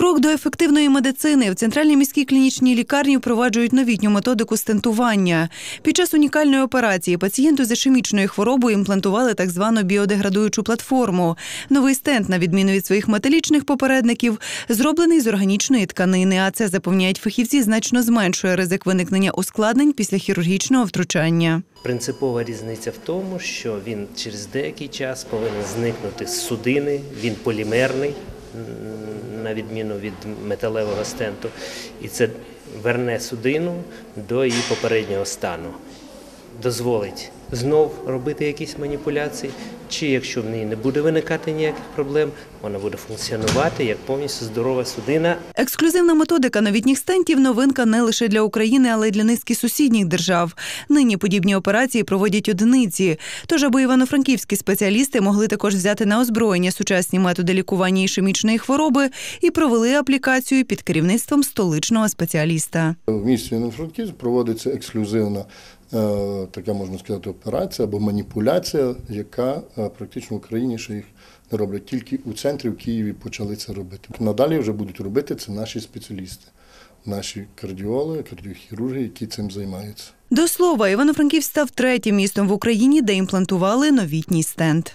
Крок до ефективної медицини в центральній міській клінічній лікарні впроваджують новітню методику стентування. Під час унікальної операції пацієнту з ішемічною хворобою імплантували так звану біодеградуючу платформу. Новий стенд, на відміну від своїх металічних попередників, зроблений з органічної тканини. А це запевняють фахівці, значно зменшує ризик виникнення ускладнень після хірургічного втручання. Принципова різниця в тому, що він через деякий час повинен зникнути з судини, він полімерний, на відміну від металевого стенту, і це верне судину до її попереднього стану. Дозволить знов робити якісь маніпуляції, чи якщо в неї не буде виникати ніяких проблем, вона буде функціонувати як повністю здорова судина, Ексклюзивна методика новітніх стентів новинка не лише для України, але й для низки сусідніх держав. Нині подібні операції проводять одиниці. Тож, аби івано-франківські спеціалісти могли також взяти на озброєння сучасні методи лікування ішемічної хвороби і провели аплікацію під керівництвом столичного спеціаліста. В місті Івано-Франківськ проводиться ексклюзивна така можна сказати операція або маніпуляція, яка е, практично в Україні ще їх не роблять. Тільки у центрі в Києві почали це робити. Надалі вже будуть робити це наші спеціалісти, наші кардіологи, кардіохірурги, які цим займаються. До слова, Івано-Франківськ став третім містом в Україні, де імплантували новітній стенд.